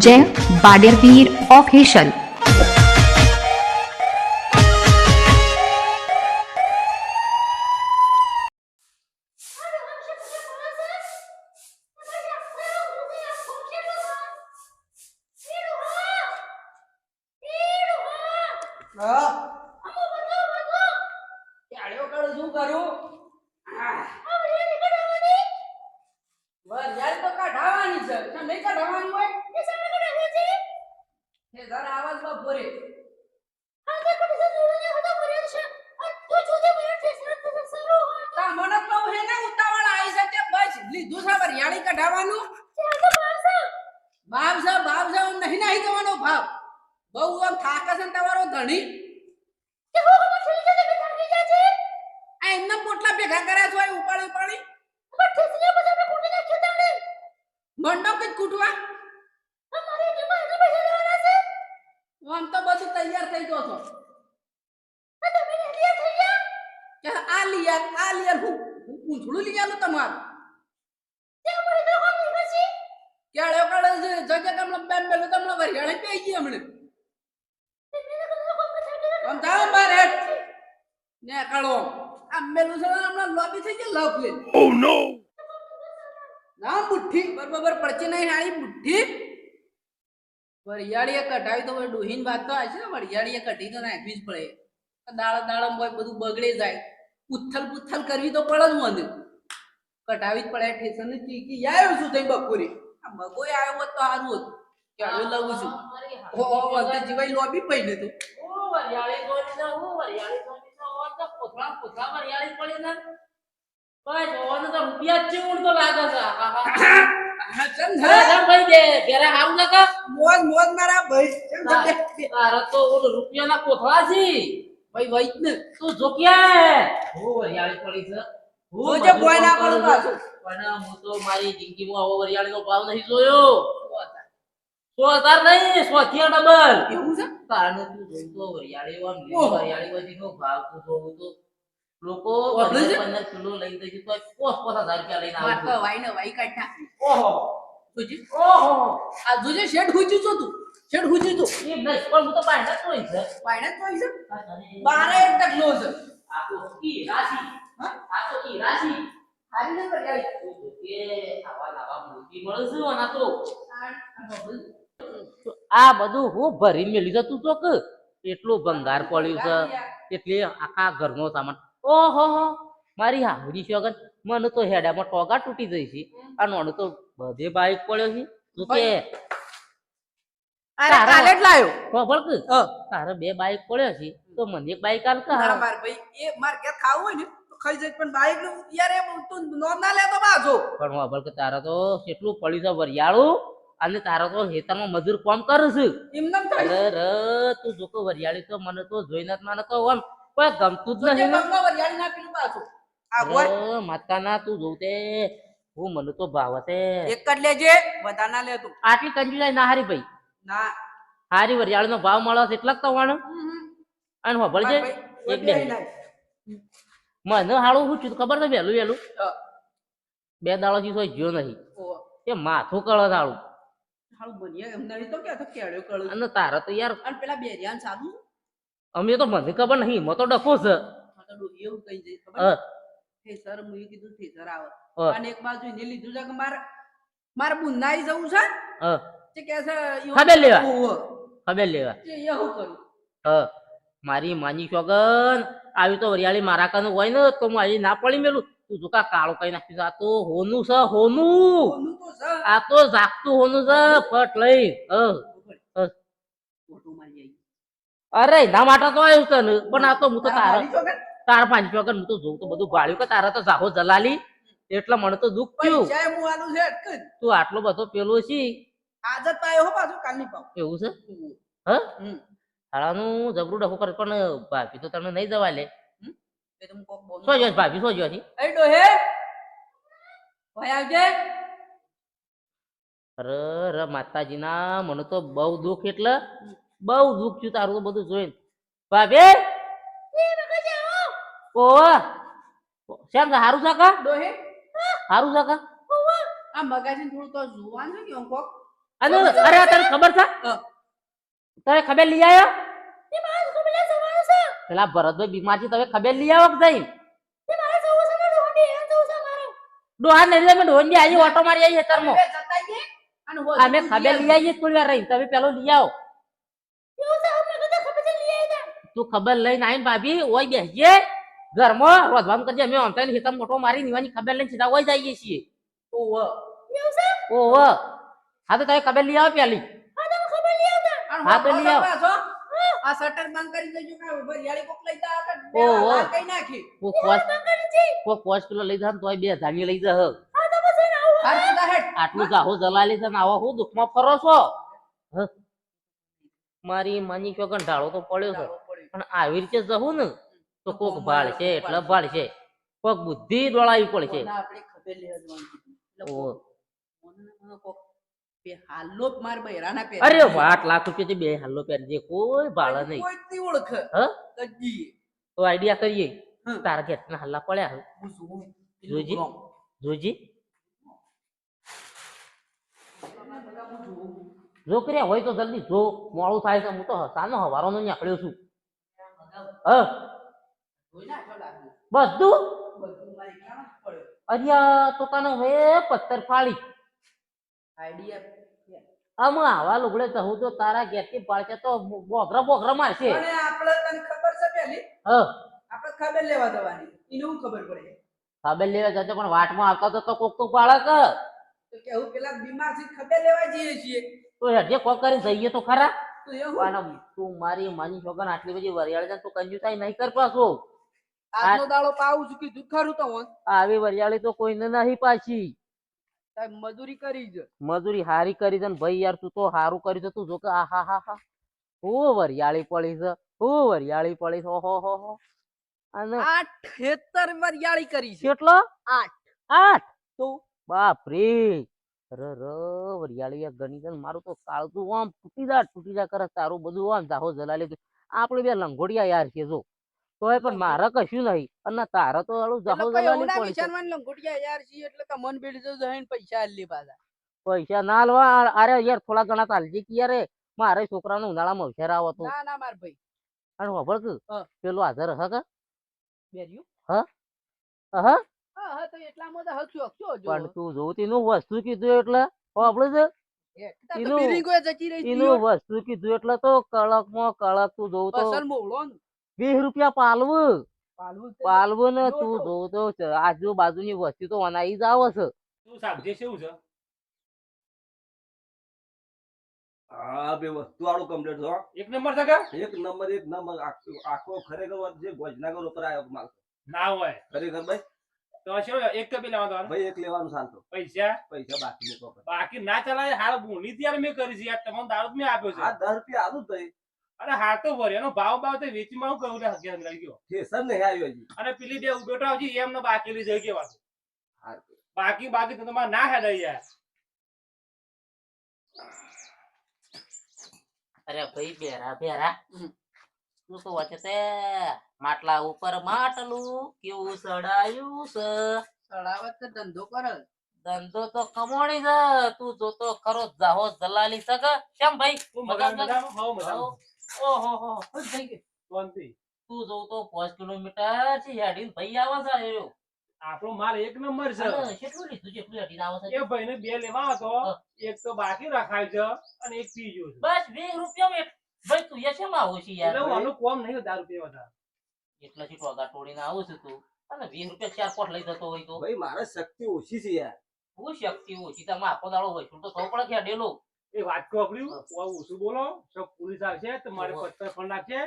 જય બાડેરવીર ઓફિશિયલ ધણી આ એમના પોટલા ભેગા કર્યા છો એ ઉપાડી ઉપાડી મંડપ જ કૂટવા? આમ તો બધું તૈયાર થઈ ગયો છો. કે આ લિયા આ લિયા હું પૂંછડું લઈ આલું તમારું? કાળે જગ્યા તમને બેન પેલું તમને વરિયાળી પી ગઈ હમણે. આમ મારે ને કાળો આ મેલું છે ને હમણાં લોબી થઈ ગઈ લવ ઓ નો ના મુઠ્ઠી બરોબર પડશે નહીં હારી મુઠ્ઠી વરિયાળીએ કઢાવી તો ડોહીન વાત તો આવે છે ને વરિયાળીએ કઢી તો નાખવી જ પડે. દાળ દાળ હોય બધું બગડે જાય. ઉથલ પુથલ કરવી તો પડે જ મને. કઢાવી જ પડે ઠેસન ને ચીકી આવ્યો છું તઈ બપોરે? આ મગોય આવ્યો હોત તો સારું હતું. કે હવે લઉં છું. જીવાય લોબી પડી જીવાઈ લોબી પડી તો હા ચમ છે મોજ મોજ મારા ભાઈ. ચમ છે બે- બે- ભાઈ વૈત ને જોજે બોય ના પડું પાછું. મારી જિંદગીમાં આવો વરિયાળીનો ભાવ નહીં જોયો. સો હજાર નહીં સો થી ડબલ? એવું છે? કારણ તું જોતો વરિયાળી આમ ઓહો. વરિયાળી હોય તેનો ભાવ તું જોવું તો. લોકો? પંદર કિલો લઈને જશે તો પોસ પોસ હજાર રૂપિયા લઈને વાત તો વાઈ ને વાઈ કાઢ્યા ઓહો. જોજે. ઓહો. આ જોજે શેઠ હુજ્યું છો તું? શેઠ હુજ્યું તો? એ પણ હું તો જ છે? જ છે બારે એક ટકલો છે. આ તો ઈ રાશિ. હા? આ તો ઈ રાશિ. હારી ને વરિયાળી. તું કે આવા નવા મૂર્તિ મળે અને આ તો. આ બધું હું ભરી મેલી છે તું કે એટલું ભંગાર પડ્યું છે. એટલે આખા ઘરનો સામાન. ઓહો હો મારી હાવડી છે અગર મને તો હેડામાં ટોગા તૂટી જઈ છે. આ નોનું તો બધે બાઈક પડ્યો છે. તું કે કાલે જ લાયો. ખબર કે? તારે બે બાઈક પડ્યો છે. તો મને એક બાઈક આલ કે માર ભાઈ એ માર ઘેર ખાવું હોય ને તો ખાઈ જાય. પણ બાઈક યાર એ તું નોમ ના લેતો બાજો. પણ ખબર કે તારા તો કેટલું પડ્યું છે વરિયાળું. અને તારો તો હેતરમાં મજૂર કોમ કરે છે. એમને થાય અરે તું જો કે વરિયાળી તો મને તો જોઈને મને તો આમ કોઈ ગમતું જ નહીં ને. વરિયાળી ના પીલું બાજો આ અરે માતાના તું જોતે હું મને તો ભાવ હતે એક જ લેજે બધા ના લેતો આટલી કંજુસાઈ ના હારી ભાઈ? ના. હારી વરિયાળી નો ભાવ મળે છે એટલા જ તો વાણ અને છે એક બે. મને હાળું હું છું ખબર છે વહેલું વહેલું? બે દાડો થી જ્યો નહીં. એ માથું કળે હાળું બનીએ એમ તો કે કેળ્યો કળું અને તારા તો યાર અને પેલા બેરિયાન સાધુ અમે તો મને ખબર નહીં મો તો ડફો છે. એવું કઈ જાય ખબર? હે. સર મુય કીધું થેસર આવે. હ, અને એક બાજુ ને લીધું છે કે મારે મારે બુંદાઈ જવું છે? હ. તે કે છે ખબર લેવા. હવે ખબર લેવા? તે એવું કરું? હ. મારી માની શોગન આવી તો વરિયાળી મારા કન હોય ને તો હું આવી ના પડી મેલું. તું જો કા કાળો કઈ નાખી આ તો હોનું છે હોનું. આ તો જાગતું હોનું છે. ફટ લઈ. અરે ના માટે તો આવ્યું છે ને. પણ આ તો હું તો તારા તારા પાંચ વગર હું તો જોઉં તો બધું ભાળ્યું કે તારા તો જાહો જલાલી. એટલે મને તો દુઃખ થયું. તું આટલો બધો પેલો છી. આદત પાયો હો પાછું કાલની પાવ. એવું છે? હ. હાળાનું જબરું ડખો કરે પણ ભાભી તો તમે નહીં જવા લે. એ ર હું કોક બોલું. શું જોઈશ ભાભી શું જોઈશ એ ડોહે! ભાઈ આવજે! અરે રે માતાજીના મને તો બહુ દુઃખ એટલે બહુ દુઃખ થયું તારું તો બધું જોઈને. ભાભી! ઓ શેમ છે? હારું છે કા? ડોહે? હારું છે કા? આ મગાજીને થોડું તો જોવાનું છે કે કોક. અરે તને ખબર છે? તારે તને ખબર લઈ આવ્યો? પેલા ભરતભાઈ બીમાર છે તમે ખબર લઈ આવો જઈ ડોહા નહીં તમે ડોહન આવી ઓટો મારી અને હોજ અમે ખબર લઈ આવીએ. થોડી વાર રહી તમે પેલો લઈ આવો. તું ખબર લઈને આવીને ભાભી ઓય બેસજે ઘરમાં રોજવાનું કરજે અમે આમ થઈને મોટો મારી નીવાની ખબર લઈને સીધા ઓય જઈએ છીએ. ઓહ. ઓહો. હા તો તમે ખબર લઈ આવો પેલી. હા, તો લઈ આવો. આ શટર બંધ કરી દેજો કે ભરિયાળી કોક લઈ જા કે ઓહો. કઈ નાખી. કોઈ પોચ કોઈ કોસ કિલો લઈ જા તોય બે ધાની લઈ જા હ. આટલું જાહો જલાલી છે ને આવો હું દુઃખમાં ફરો છો? હ? મારી માની ક્યો ઢાળો તો પડ્યો છે. પણ આવી રીતે જવું ને તો કોક ભાળશે એટલે ભાળશે. કોક બુદ્ધિ દોડાવી પડશે. આપણે ખબર લેવા જવાનું કોક બે હાલો માર બૈરાના પહેરે. અરે આઠ લાખ રૂપિયા બે હાલો પહેરજે કોઈ ભાળ નહીં કોઈ જ ઓળખે. હ. તો આઈડિયા કરીએ તારા ઘેર ના હલ્લા પડ્યા હે. હું. જોજી હું જોઉં. જો કર્યા હોય તો જલ્દી જો મોડું થાય છે હું તો હસાનો હવારો નો નીકળ્યો છું હ. બધું અરિયા તો તને હવે પથ્થર આઈડિયા આમાં આવા લુગડે કહું તો તારા ઘેરથી પાડશે તો બોગરા બોગરા મારશે. અને આપણે તને ખબર છે પેલી? હ. આપણે ખબર લેવા દેવાની. એને હું ખબર પડે ખબર લેવા જતો પણ વાટમાં આવતા તો- તો કોક તો બાળક તો કેવું પેલા બીમાર છે ખબર લેવા જઈએ છીએ. તો હેડજે કોક કરીને જઈએ તો ખરા. તો મારી માની છોકરા આટલી બધી વરિયાળી છે ને તું કંજુસાઈ નહીં કર પાછો. આજનો દાડો પાવું છું કીધું. ખરું તો હું. આવી વરિયાળી તો કોઈને નહીં પાછી. મજૂરી કરી જ મજૂરી હારી કરી છે ને ભાઈ યાર તું તો હારું કરી છે. તું જો કે આ હા હા હા. હું વરિયાળી પડી છે. હું વરિયાળી પડી છે. ઓહો હો હો. અને આઠ ખેતર વરિયાળી કરી છે. કેટલો? આઠ. આઠ? તો? બાપ રે ર ર વરિયાળી આ ગણી છે મારું તો કાળતું આમ તૂટી જા તૂટી જા કરે તારું બધું આમ જાહો જલાલી. દે. આપણે બે લંગોડિયા યાર છે જો. તોય પણ મારે કશું નહીં. અને તારે તો આલું જહો જવાની પડી છે. વિચારવાનું લંગોટિયા યાર જી એટલે કે મન બેડી જો જઈને પૈસા આલી પાછા. પૈસા ના આલવા અરે યાર થોડા ઘણા તાલજી કે યાર મારે છોકરાનો ઉનાળામાં અવસર આવો તો. ના ના માર ભાઈ. અને ખબર કે પેલો હાજર હક કે? બેર્યું? હ? હા હા? તો એટલામાં તો હકશો જો પણ તું જોતી નું વસ્તુ કીધું એટલે આપણે જ એનું- વસ્તુ કીધું એટલે તો કડકમાં કળક તું જોઉં તો. વીસ રૂપિયા પાલવું. પાલવું ને? તું જોતો. તો ચ- આજુબાજુની વસ્તી તો અનાઈ જ આવે છે. શું શાકભાજી છે? હા બે વસ્તુ વાળું કમ્પ્લીટ છો એક નંબર છે કે? એક નંબર એક નંબર. આખો આખો ખરેખર જે ભોજનાગર ઉપર આવ્યો માલ. ના હોય. ખરેખર ભાઈ? તો શું એક કપી લેવા તમારે ભાઈ એક લેવાનું શાંતો પૈસા? પૈસા બાકી મૂકો. બાકી ના ચલાય? હાલ બોની ત્યારે મેં કરી છે યાર. તમારો દારૂ મેં આપ્યો છે. આ દસ રૂપિયા આલું જ ભાઈ. અને હા તો ભરે એનો ભાવ ભાવ તો વેચમાં હું કહું હકે અંદર ગયો. ઠેસર નહીં આવ્યો હજી. અને પેલી બે ઉભેટો આવજી એમને બાકી લઈ જાય કેવા. બાકી બાકી તો તમારે ના હેડ યાર. અરે ભાઈ બેરા બેરા. હમ. તું વચ્ચે તે માટલા ઉપર માટલું કેવું સડાયું છે? સડાવત તો ધંધો કરે. ધંધો તો કમોણી છે. તું જોતો ખરો જાહો જલાલી સગ. કેમ ભાઈ તું મજા મજા મજા હો મજા ઓહો હો ખુશ થઈ શાંતિ તું જોઉં તો પાંચ કિલોમીટર છે હેડીને ભાઈ આવે છે આયો. આપણો માલ એક નંબર છે. કેટલું લીધું છે એટલું હેડીને આવે છે? એ ભાઈને બે લેવા હતો. એક તો બાકી રાખાય છે અને એક પી છે. બસ વીસ રૂપિયા ભાઈ તું એ શેમાં આવું છે યાર? એટલે આનું કોમ નહીં દારૂ પીવા હતા એટલાથી ટોગા તોડીને આવું છું તું. અને વીસ રૂપિયા ચાર પોટ લઈ જતો હોય તો? ભાઈ મારે શક્તિ ઓછી છે યાર. હું શક્તિ ઓછી? તમે આખો દાડો હોય તો થવું પડે કે ડેલો? એ વાત કોપડ્યું ઓછું બોલો. સબ પોલીસ આવશે તમારે પત્તર ફોન નાખશે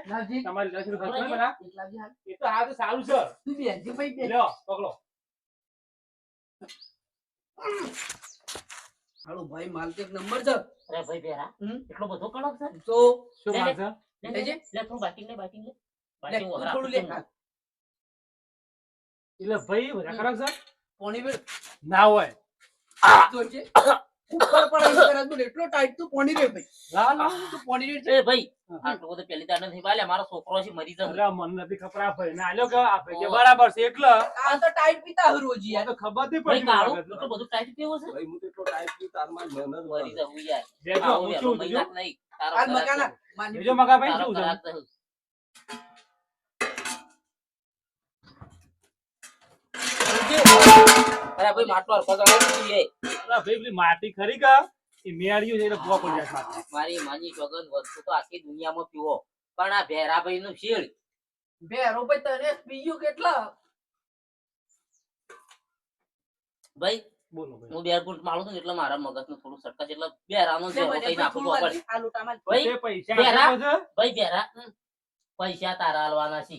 તમારે ખર્ચ બરાબર. બધા બી. એ તો હા તો સારું છે તું બેસજે ભાઈ બે. લ્યો પકડો. હાલો ભાઈ માલ એક નંબર છે. અરે ભાઈ બેરા એટલો બધો કડક છે? તો શું લે, વાત છે? લે, લે, લેજે. લે, થોડું બાકી લે બાકી લે. લે, બાકી તું વગર થોડું લે એટલે ભાઈ વધારે ખરાબ છે પોણી વેળ ના હોય. જોજે ઉપર કરે તું એટલો ટાઈટ તું પોણી રે ભાઈ. લાવ, લાવ. તું પોણી રે છે. એ ભાઈ આટલો બધો પેલી દાડ નથી વાલે મારો છોકરો છે મરી જશે. અરે મને નથી ખબર આ ભાઈને. આલ્યો કે આ ભાઈ કે બરાબર છે એટલે આ તો ટાઈટ પીતા હું રોજ આ તો ખબર નહીં પડી મને બધું ટાઈટ પીવો છે? ભાઈ હું તો એટલો ટાઈટ મરી. યાર. હું શું મહિના નહીં. તારો મકાના. માની છે. અરે ભાઈ માટલો કરવા જોઈએ. અરે ભાઈ પેલી માટી ખરી કા? એ મેળ્યું છે એટલે ભૂવા પડી જાય. મારી માની જગન વસ્તુ તો આખી દુનિયામાં પીવો. પણ આ ભેરાભાઈ નું શીળ? ભેરો ભાઈ તને બીજું કેટલા? ભાઈ બોલો ભાઈ. હું બે ગુંઠ મારું છું એટલે મારા મગજનું થોડું સટકા છે એટલે બેરાનો લે કઈ ભાઈ નાખું બેરા પૈસા તારા હાલવાના છે.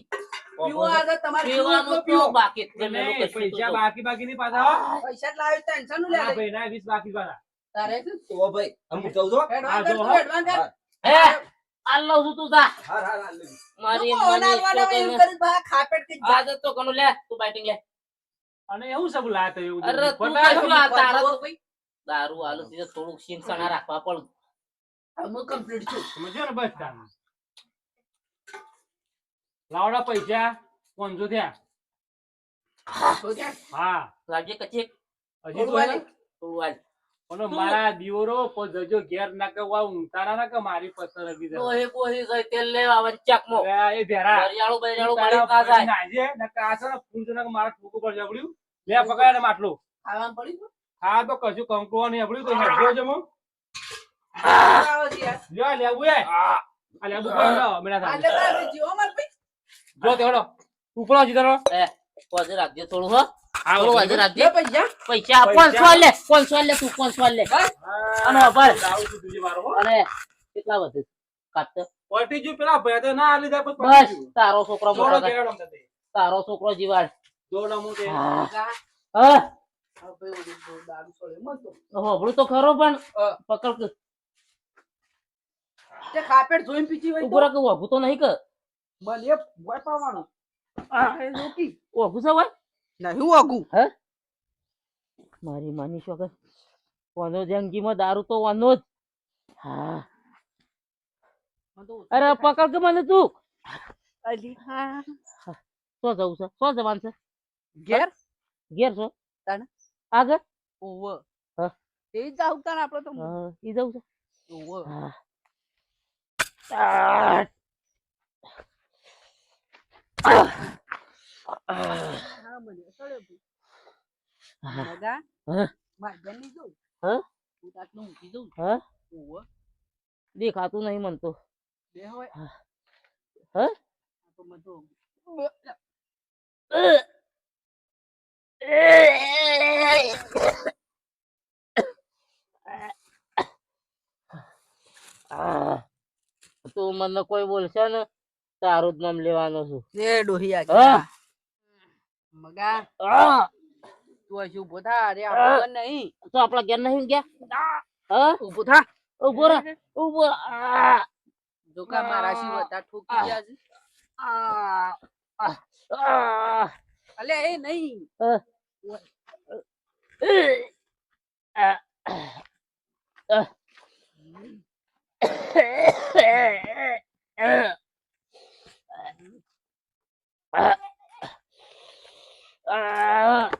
બાકી જ તો પૈસા બાકી બાકી નહીં પાછા પૈસા જ લાવ્યો ટેન્શનનું લે. આ ભાઈના વીસ બાકી પાછા. તારે તો ભાઈ છું હા. છું તું જા. લે. મારી તું ખાપેટ. આ લે તું બાઇટિંગ લે. અને એવું સબ લાત એવું અરે તું ખોટા કશું આ તારા તો ભાઈ, દારૂ આલુ થોડુંક શીંગ સણા રાખવા પણ હું complete છું. સમજ્યો ને બસ લાવડા પૈસા પાંચસો થયા। હા. લાગે કચેક હજી તો અને મારા દીવરો પણ જજો ઘેર ના કે વા ઉંતારા ના કે મારી પત્તર રગી દે ઓહે કોહી જાય તેલ લે વંચાકમાં અરે આ એ ભેરા. હરિયાળું બરિયાળું મળી ના જાય નાજે, નકર આ છે ને ફૂલ છે ને કે મારા ઠોકો પર જબડ્યું. લે પકડ ને માટલું. ખાવાનું પડી ગયું? હા તો કશું કંકુ ને અબડ્યું તો હજો જમો આવો છે યાર. લ્યો લેવું એ આ લેવું લો, મેરા આ લે જીઓ માર ભાઈ. જો તે હેડો ઉપડો સીધા રો. એ પોજે રાખજે થોડું હો થોડું. વાજે રાખજે લે પૈસા. પૈસા. પાંચસો લે પાંચસો લે તું પાંચસો લે હા, અને હો. અને કેટલા વધે કાઢતો પલટી ગયું પેલા ભાઈ તો ના પછી પલટી બસ. તારો છોકરો મોટો તારો છોકરો જીવાડ જોડો હું તે. હા જા. હોભળું તો ખરો પણ. પકડ તે ખાપેટ જોઈને પીછી હોય ઉપર કે વાઘું તો નહીં કે બસ એ ભોય પાવાનું. આ એ રોકી. ઓગું છે ભાઈ નહીં વાગું. મારી માની શોખ વાનો જંગીમાં દારૂ તો વાનો જ. હા. અરે પકડ કે મને તું? અલી હા. સો જવું છે? સો જવાનું છે? ઘેર? ઘેર છો? તાણે? આગળ? ઓવ. હા. એ જાવ તાણ આપણે તો. હા ઈ જવું છે? ઓવ. હા આ. હા મને સળે ભાઈ. હા. મગા. હા. માર બેનની જોઉં. હા? હું તો આટલું ઊંઘી જઉં. હા ઓવ. દેખાતું નહીં મન તો. તું મને કોઈ બોલશે ને તારું જ નામ લેવાનો છું. એ ડોહિયા મગા તું હજી ઊભો થા. અરે આપણે નહીં. તો આપણા ઘેર નહીં ગયા? હા. ઊભો થા. ઊભો રા ઊભો. જો મારા શી હતા ઠોકી ગયા છે. અલે એ નહીં. આ. આ. આ.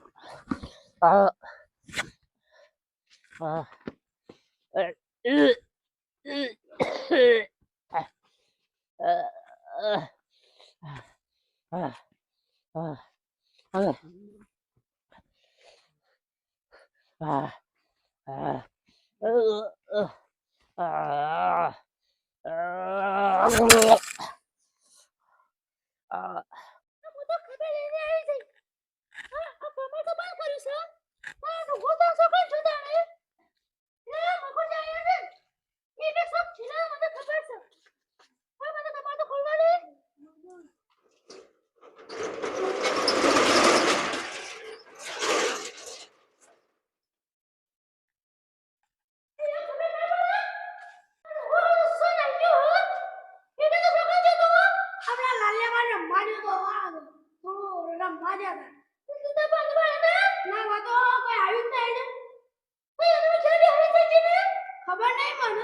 આપણા લાલ્યામાં રમવા જતો આ થોડું રમવા જતા ના વાતો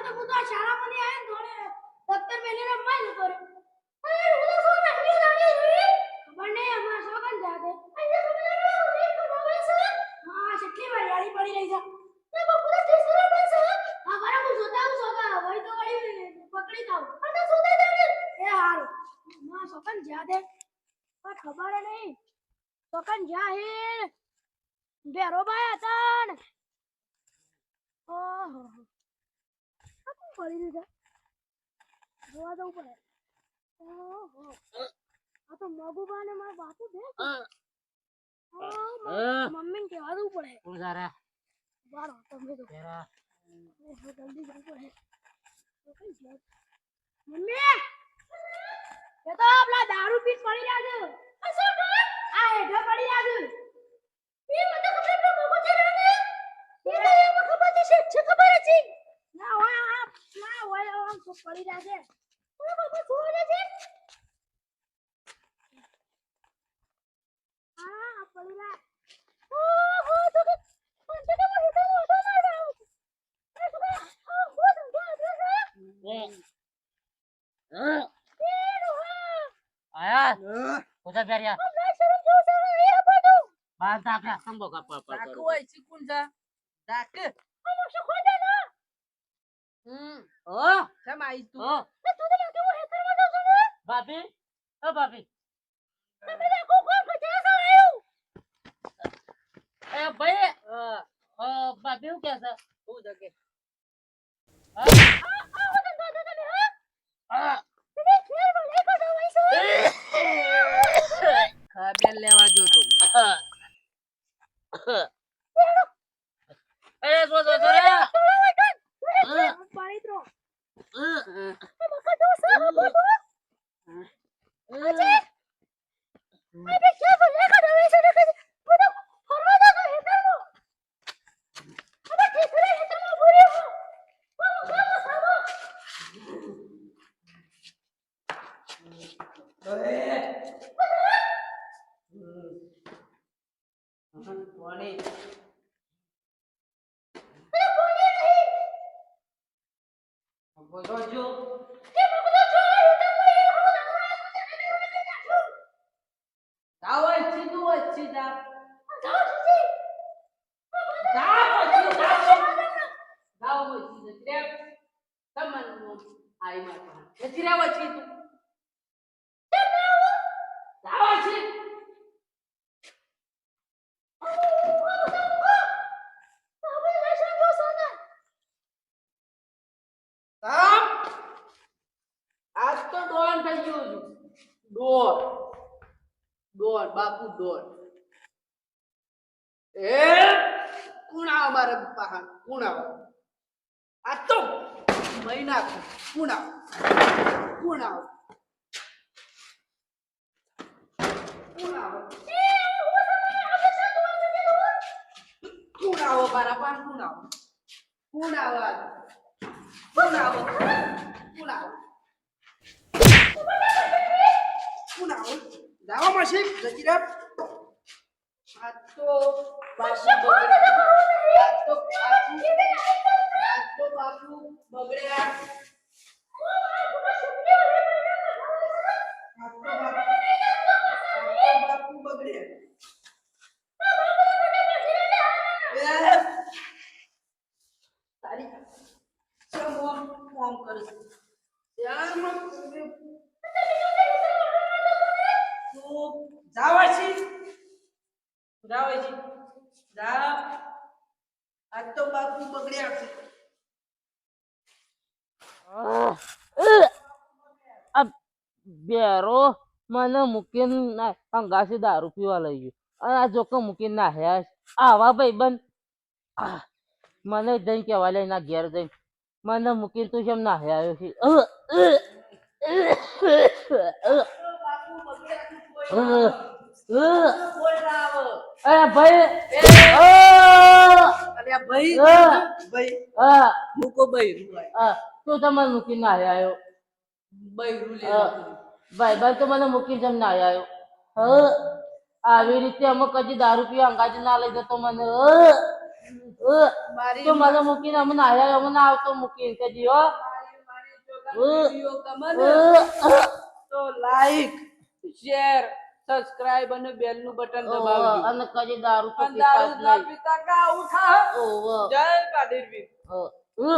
તો હું તો આ શાળામાંથી આવીને થોડે દફતર મેલીને રમવા જતો રહ્યો. અરે, હું તો શું નાખી દાડી જોઈ? ખબર નહીં, અમારા છોકરાને જાતે. અહીંયા તો બધા લોકો દેખ તો નવે છે. હા, કેટલી વરિયાળી પડી રહી છે. ને બાપુ તો ટીચરો પણ છે. હા, બરાબર, હું જોતા આવું છોકરા. વળી તો વળી પકડી થાવ. અને તો શોધે જાગે. એ હારું. જાતે. પણ ખબર નહીં. છોકરાને જાહેર. બેરોબાઈ હતા ને. ઓહો. આ કોણ પડી દીધા? જોવા જવું પડે. ઓહો. આ તો મગુબા ને મારા બાપુ બે મમ્મી મમ્મીને કહેવા જવું પડે. કોણ જારા? બારો તમે તો. તેરા. જલ્દી જવું પડે. મમ્મી! એ તો આપલા દારૂ પીસ પડી રહ્યા છે. કરે? આ હેઠો પડી રહ્યા છે. એ મને ખબર તો મોકો છે ને? એ તો એમાં ખબર છે, છે ખબર છે. ના હોય આ ના હોય આમ પડી રહ્યા છે. ઓય બાપા શું હોય છે? હા, આ પડી રહ્યા. ઓહો, તો કે પણ તો કે મને તો ઓટો મારવા આવે છે. એ તો કે આ બહુ સમજાય છે. અ, અ, આયા કોજા બેરિયા હમણાં શરમ જેવું શરમ નહીં આપવાનું. બાર તાપરા સંભો કા પર પર ડાકુ હોય છે કોણ છે ડાક આમાં શું ખોટે ના? ઓ કેમ આવીશ તું એ તું તો લાગે હું હેતરમાં જાઉં છું ને. ભાભી ઓ ભાભી તમે લાગો કોણ પચાસ આવ્યું? એ ભાઈ હા અ, ભાભી શું કહે છે હું જગે હા? હા? હા. ખબર લેવા જો તો એ જો જો જો રે થોડો વખત. હા. પાડી દો. અ, આ વખત તો સારા બોલો. અ, આપણે ખેલમાં લઈ કાઢો વૈસો ને કદી. બધો ફરવા જાતો હેતરમાં. હવે ઠીકરે હેતરમાં ભૂરી હો. વાહ, વાહ, વાહ, વાહ. કોણે બોલો જાવ સીધું હોય સીધા જાવ પછી જાવ પછી ત્રેપ તમને આઈ માં નથી રહેવા છી તું જાવ છી કામ આજ તો ડોન થઈ ગયો છું ડોન ડોન બાપુ ડોન એ કુણા મારે પાહા કુણા આ તો મહિના નાખું. કુણા કુણા કુણાવો મારા પાસ કુણાવો કુણાવા કુણાવો કુણાવો કુણાવો જાવા મળશે જતી આ તો આ તો આ તો બાપુ બગડ્યા આ તો બાપુ આ તો બાપુ બગડ્યા એ, તારી ચમ ઓમ ઓમ કરે છે ધ્યાનમાં તું જાવા છે જાવા છે જા આજ તો બાપુ બગડ્યા છે આહ, અ, આ બેરો મને મૂકીને અંગાસી દારૂ પીવા લઈ ગયો. અને આ જોકો મૂકીને નાહ્યા. આવા બન મને જઈને કહેવા લઈ ના ઘેર જઈને. મને મૂકીને તું કેમ નાહ્યા આવ્યો છે? અરે ભાઈ અલ્યા ભાઈ હા. મૂકો ભાઈ હા. તો તું મૂકીને આવ્યા આવ્યો ભાઈ રૂલી ભાઈ ભાઈ તો મને મૂકીને જમને આવ્યા આવ્યો હ. આવી રીતે અમુક કદી દારૂ પીવા અંગાજી ના લઈ જતો મને. તો મને મૂકીને અમને આવ્યો અમને આવતો મૂકીને કે જી હો. મારી- મારી ચોગાની વીડિયો ગમે ને અ, તો લાઈક શેર સબસ્ક્રાઇબ અને બેલનું બટન દબાવજો. અને કદી દારૂ તો દારૂ પીતા ના જ નહીં. પીતા કા ઉઠા? જય અ,